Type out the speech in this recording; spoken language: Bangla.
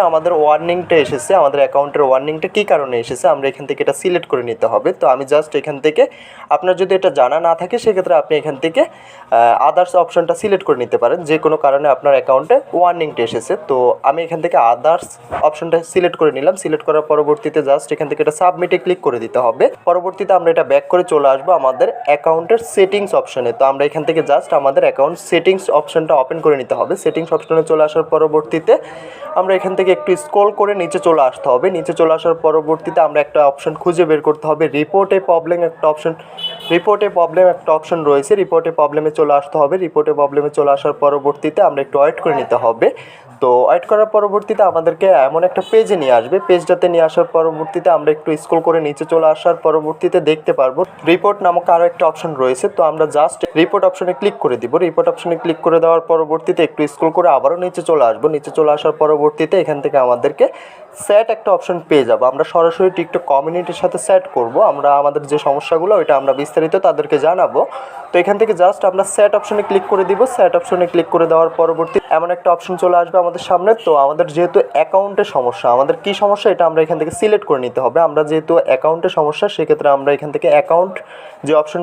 আমাদের ওয়ার্নিংটা এসেছে, আমাদের অ্যাকাউন্টের ওয়ার্নিংটা কী কারণে এসেছে, আমরা এখান থেকে এটা সিলেক্ট করে নিতে হবে। তো আমি জাস্ট এখান থেকে আপনার যদি এটা জানা না থাকে, সেক্ষেত্রে আপনি এখান থেকে আদার্স অপশনটা সিলেক্ট করে নিতে পারেন। যে কোনো কারণে আপনার অ্যাকাউন্টে ওয়ার্নিংটা এসেছে। তো আমি এখান থেকে আদার্স অপশনটা সিলেক্ট করে নিলাম। সিলেক্ট করার পরবর্তীতে জাস্ট এখান থেকে এটা সাবমিটে ক্লিক করে দিতে হবে। পরবর্তীতে আমরা এটা ব্যাক করে চলে আসব আমাদের অ্যাকাউন্টের সেটিংস অপশনে তো আমরা এখান থেকে জাস্ট আমাদের অ্যাকাউন্ট সেটিংস অপশনটা ওপেন করে নিতে হবে। সেটিংস অপশনে চলে আসার পরবর্তীতে আমরা এখান থেকে একটু স্ক্রল করে নিচে চলে আসতে হবে। নিচে চলে আসার পরবর্তীতে আমরা একটা অপশন খুঁজে বের করতে হবে। রিপোর্টে প্রবলেম একটা অপশন রিপোর্টে প্রবলেম একটা অপশন রয়েছে। রিপোর্টে প্রবলেমে চলে আসতে হবে। রিপোর্টে প্রবলেমে চলে আসার পরবর্তীতে আমরা একটু ওয়েট করে নিতে হবে। তো ওয়েট করার পরবর্তীতে আমাদেরকে এমন একটা পেজে নিয়ে আসবে। পেজটাতে নিয়ে আসার পরবর্তীতে আমরা একটু স্ক্রল করে নিচে চলে আসার পরবর্তীতে দেখতে পারব। রিপোর্ট নামক আরও একটা অপশন রয়েছে। তো আমরা জাস্ট রিপোর্ট অপশনে ক্লিক করে দিব। রিপোর্ট অপশনে ক্লিক করে দেওয়ার পরবর্তীতে একটু স্ক্রল করে আবারও নিচে চলে আসব। নিচে চলে আসার পরবর্তীতে এখান থেকে আমাদেরকে সেট একটা অপশন পেয়ে যাব। আমরা সরাসরি টিকটক কমিউনিটির সাথে সেট করব। আমরা আমাদের যে সমস্যাগুলো, ওইটা আমরা বিস্তারিত তাদেরকে জানাব। তো এখান থেকে জাস্ট আমরা সেট অপশনে ক্লিক করে দিব। সেট অপশনে ক্লিক করে দেওয়ার পরবর্তী এমন একটা অপশন চলে আসবে আমাদের সামনে। তো আমাদের যেহেতু অ্যাকাউন্টের সমস্যা, আমাদের কি সমস্যা এটা আমরা এখান থেকে সিলেক্ট করে নিতে হবে। আমরা যেহেতু অ্যাকাউন্টের সমস্যা, সেক্ষেত্রে আমরা এখান থেকে অ্যাকাউন্ট যে অপশন